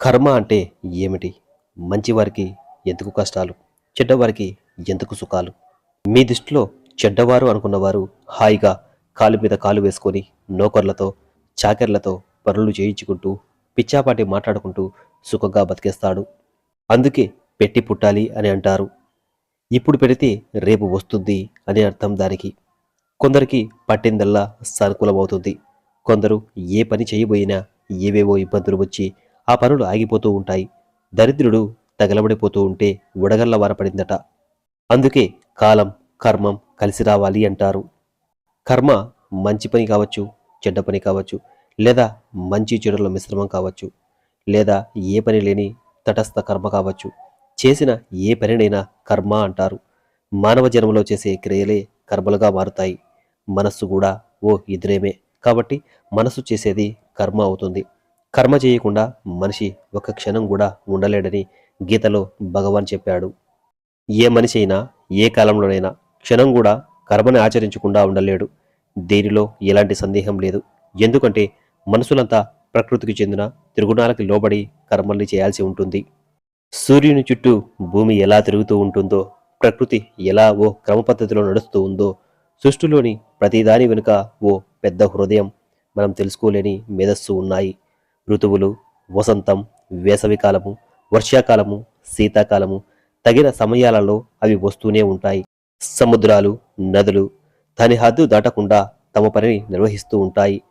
కర్మ అంటే ఏమిటి? మంచివారికి ఎందుకు కష్టాలు? చెడ్డవారికి ఎందుకు సుఖాలు? మీ దృష్టిలో చెడ్డవారు అనుకున్నవారు హాయిగా కాలు మీద కాలు వేసుకొని నౌకర్లతో చాకర్లతో పనులు చేయించుకుంటూ పిచ్చాపాటి మాట్లాడుకుంటూ సుఖంగా బతికేస్తాడు. అందుకే పెట్టి పుట్టాలి అని అంటారు. ఇప్పుడు పెడితే రేపు వస్తుంది అని అర్థం దానికి. కొందరికి పట్టిందల్లా సానుకూలమవుతుంది. కొందరు ఏ పని చేయబోయినా ఏవేవో ఇబ్బందులు వచ్చి ఆ పనులు ఆగిపోతూ ఉంటాయి. దరిద్రుడు తగలబడిపోతూ ఉంటే ఉడగల్ల వారపడిందట అందుకే కాలం కర్మం కలిసి రావాలి అంటారు. కర్మ మంచి పని కావచ్చు చెడ్డ పని కావచ్చు లేదా మంచి చెడుల మిశ్రమం కావచ్చు లేదా ఏ పని లేని తటస్థ కర్మ కావచ్చు. చేసిన ఏ పనినైనా కర్మ అంటారు. మానవ జన్మలో చేసే క్రియలే కర్మలుగా మారుతాయి. మనస్సు కూడా ఓ ఇద్దరేమే కాబట్టి మనసు చేసేది కర్మ అవుతుంది. కర్మ చేయకుండా మనిషి ఒక క్షణం కూడా ఉండలేడని గీతలో భగవాన్ చెప్పాడు. ఏ మనిషి అయినా ఏ కాలంలోనైనా క్షణం కూడా కర్మని ఆచరించకుండా ఉండలేడు. దీనిలో ఎలాంటి సందేహం లేదు. ఎందుకంటే మనసులంతా ప్రకృతికి చెందిన త్రిగుణాలకి లోబడి కర్మల్ని చేయాల్సి ఉంటుంది. సూర్యుని చుట్టూ భూమి ఎలా తిరుగుతూ ఉంటుందో ప్రకృతి ఎలా ఓ క్రమ పద్ధతిలో నడుస్తూ ఉందో సృష్టిలోని ప్రతిదాని వెనుక ఓ పెద్ద హృదయం మనం తెలుసుకోలేని మేధస్సు ఉన్నాయి. ఋతువులు వసంతం వేసవికాలము వర్షాకాలము శీతాకాలము తగిన సమయాలలో అవి వస్తూనే ఉంటాయి. సముద్రాలు నదులు దాని హద్దు దాటకుండా తమ పనిని నిర్వహిస్తూ ఉంటాయి.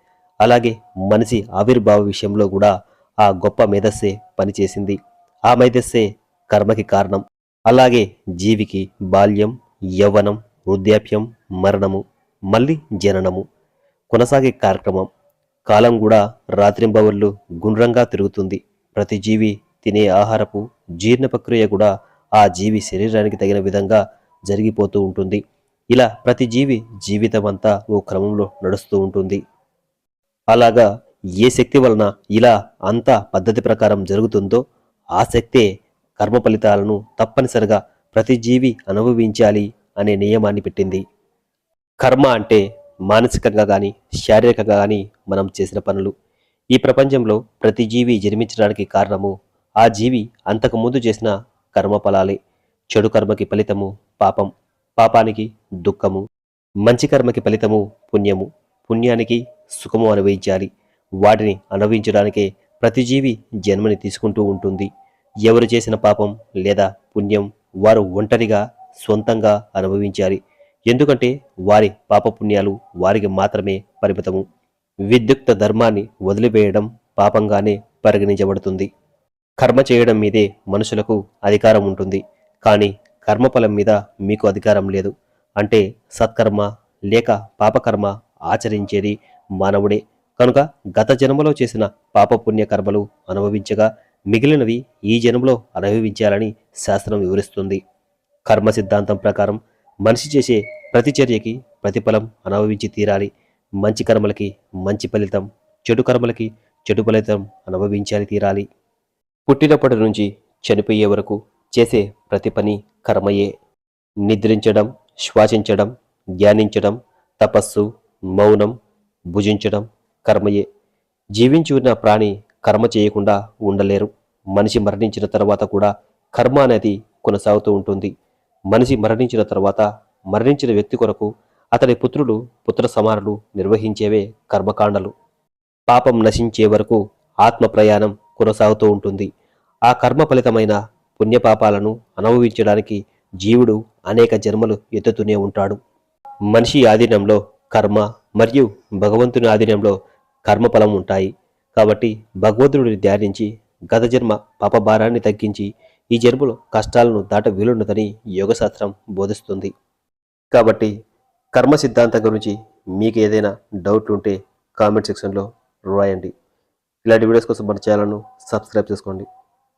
అలాగే మనిషి ఆవిర్భావ విషయంలో కూడా ఆ గొప్ప మేధస్సే పనిచేసింది. ఆ మేధస్సే కర్మకి కారణం. అలాగే జీవికి బాల్యం యవ్వనం వృద్ధాప్యం మరణము మళ్ళీ జననము కొనసాగే కార్యక్రమం. కాలం కూడా రాత్రింబవళ్ళు గుండ్రంగా తిరుగుతుంది. ప్రతి జీవి తినే ఆహారపు జీర్ణ ప్రక్రియ కూడా ఆ జీవి శరీరానికి తగిన విధంగా జరిగిపోతూ ఉంటుంది. ఇలా ప్రతి జీవి జీవితం అంతా ఓ క్రమంలో నడుస్తూ ఉంటుంది. అలాగా ఏ శక్తి వలన ఇలా అంతా పద్ధతి ప్రకారం జరుగుతుందో ఆ శక్తే కర్మ ఫలితాలను తప్పనిసరిగా ప్రతి జీవి అనుభవించాలి అనే నియమాన్ని పెట్టింది. కర్మ అంటే మానసికంగా కానీ శారీరకంగా కానీ మనం చేసిన పనులు. ఈ ప్రపంచంలో ప్రతి జీవి జన్మించడానికి కారణము ఆ జీవి అంతకుముందు చేసిన కర్మ ఫలాలే చెడు కర్మకి ఫలితము పాపం. పాపానికి దుఃఖము. మంచి కర్మకి ఫలితము పుణ్యము. పుణ్యానికి సుఖము అనుభవించాలి. వాటిని అనుభవించడానికే ప్రతి జీవి జన్మని తీసుకుంటూ ఉంటుంది. ఎవరు చేసిన పాపం లేదా పుణ్యం వారు ఒంటరిగా సొంతంగా అనుభవించాలి. ఎందుకంటే వారి పాపపుణ్యాలు వారికి మాత్రమే పరిమితము. విద్యుక్త ధర్మాన్ని వదిలివేయడం పాపంగానే పరిగణించబడుతుంది. కర్మ చేయడం మీదే మనుషులకు అధికారం ఉంటుంది. కానీ కర్మఫలం మీద మీకు అధికారం లేదు. అంటే సత్కర్మ లేక పాపకర్మ ఆచరించేది మానవుడే. కనుక గత జన్మలో చేసిన పాపపుణ్య కర్మలు అనుభవించగా మిగిలినవి ఈ జన్మలో అనుభవించాలని శాస్త్రం వివరిస్తుంది. కర్మ సిద్ధాంతం ప్రకారం మనిషి చేసే ప్రతి చర్యకి ప్రతిఫలం అనుభవించి తీరాలి. మంచి కర్మలకి మంచి ఫలితం చెడు కర్మలకి చెడు ఫలితం అనుభవించాలి తీరాలి. పుట్టినప్పటి నుంచి చనిపోయే వరకు చేసే ప్రతి పని కర్మయే. నిద్రించడం శ్వాసించడం ధ్యానించడం తపస్సు మౌనం భుజించడం కర్మయే. జీవించి ఉన్న ప్రాణి కర్మ చేయకుండా ఉండలేరు. మనిషి మరణించిన తర్వాత కూడా కర్మ అనేది కొనసాగుతూ ఉంటుంది. మనిషి మరణించిన తర్వాత మరణించిన వ్యక్తి కొరకు అతడి పుత్రులు పుత్ర సమానులు నిర్వహించేవే కర్మకాండలు. పాపం నశించే వరకు ఆత్మ ప్రయాణం కొనసాగుతూ ఉంటుంది. ఆ కర్మ ఫలితమైన పుణ్యపాపాలను అనుభవించడానికి జీవుడు అనేక జన్మలు ఎత్తుతూనే ఉంటాడు. మనిషి ఆధీనంలో కర్మ మరియు భగవంతుని ఆధీనంలో కర్మఫలం ఉంటాయి. కాబట్టి భగవంతుడిని ధ్యానించి గత జన్మ పాపభారాన్ని తగ్గించి ఈ జన్మలో కష్టాలను దాట వీలున్నదని యోగశాస్త్రం బోధిస్తుంది. కాబట్టి కర్మ సిద్ధాంతం గురించి మీకు ఏదైనా డౌట్ ఉంటే కామెంట్ సెక్షన్లో రాయండి. ఇలాంటి వీడియోస్ కోసం మన ఛానల్ను సబ్స్క్రైబ్ చేసుకోండి.